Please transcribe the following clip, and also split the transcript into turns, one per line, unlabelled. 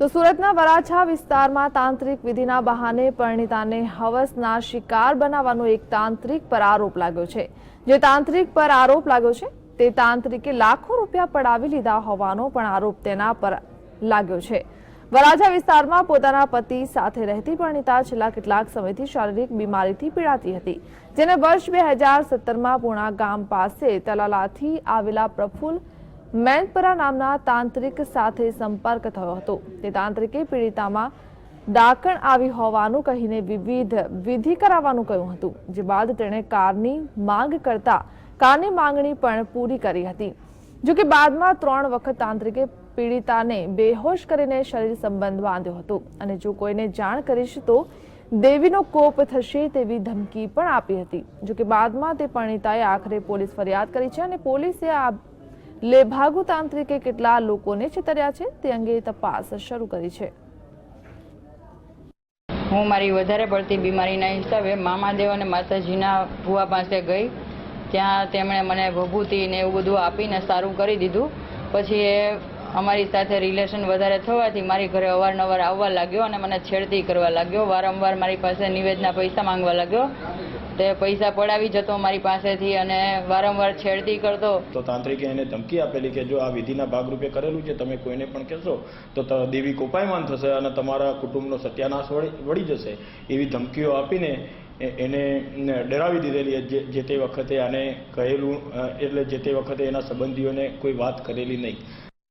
તો સુરતના વરાછા વિસ્તારમાં તાંત્રિક વિધિના બહાને પરિણીતાને હવસના શિકાર બનાવવાનો એક તાંત્રિક પર આરોપ લાગ્યો છે. જે તાંત્રિક પર આરોપ લાગ્યો છે, તે તાંત્રિકે લાખો રૂપિયા પડાવી લીધા હોવાનો પણ આરોપ તેના પર લાગ્યો છે. વરાછા વિસ્તારમાં પોતાના પતિ સાથે રહેતી પરિણીતા છેલ્લા કેટલાક સમયથી શારીરિક બીમારીથી પીડાતી હતી, જેને વર્ષ બે હજાર સત્તરમાં પૂણા ગામ પાસે તલાલાથી આવેલા પ્રફુલ્લ મેનપરા નામના તાંત્રિક સાથે સંપર્ક થયો હતો. તે તાંત્રિકે પીડિતામાં ડાકણ આવી હોવાનું કહીને વિવિધ વિધિ કરાવવાનું કહ્યું હતું, જે બાદ તેણે કારની માંગ કરતા કારની માંગણી પણ પૂરી કરી હતી. જો કે બાદમાં ત્રણ વખત તાંત્રિકે પીડિતાને બેહોશ કરીને શરીર સંબંધ બાંધ્યો હતો અને જો કોઈને જાણ કરીશ તો દેવીનો કોપ થશે તેવી ધમકી પણ આપી હતી. જો કે બાદમાં તે પરિણીતાએ આખરે પોલીસ ફરિયાદ કરી છે અને પોલીસે આ લેભાગુ તાંત્રિકે કેટલા લોકોને છેતર્યા છે તે અંગે તપાસ શરૂ કરી છે.
હું મારી વધારે પડતી બીમારીના હિસાબે મામાદેવ અને માતાજીના ભુવા પાસે ગઈ. ત્યાં તેમણે મને ભભૂતિ ને એવું બધું આપીને સારું કરી દીધું. પછી એ અમારી સાથે રિલેશન વધારે થવાથી મારી ઘરે અવારનવાર આવવા લાગ્યો અને મને છેડતી કરવા લાગ્યો. વારંવાર મારી પાસે નિવેદના પૈસા માંગવા લાગ્યો. તે પૈસા પડાવી જતો મારી પાસેથી અને વારંવાર છેડતી કરતો.
તો તાંત્રિકે એને ધમકી આપેલી કે જો આ વિધિના ભાગરૂપે કરેલું છે, તમે કોઈને પણ કહેશો, તો દેવી કોપાયમાન થશે અને તમારા કુટુંબનો સત્યાનાશ વળી જશે. એવી ધમકીઓ આપીને એને ડરાવી દીધેલી જે તે વખતે આને કહેલું એટલે જે તે વખતે એના સંબંધીઓને કોઈ વાત કરેલી નહીં.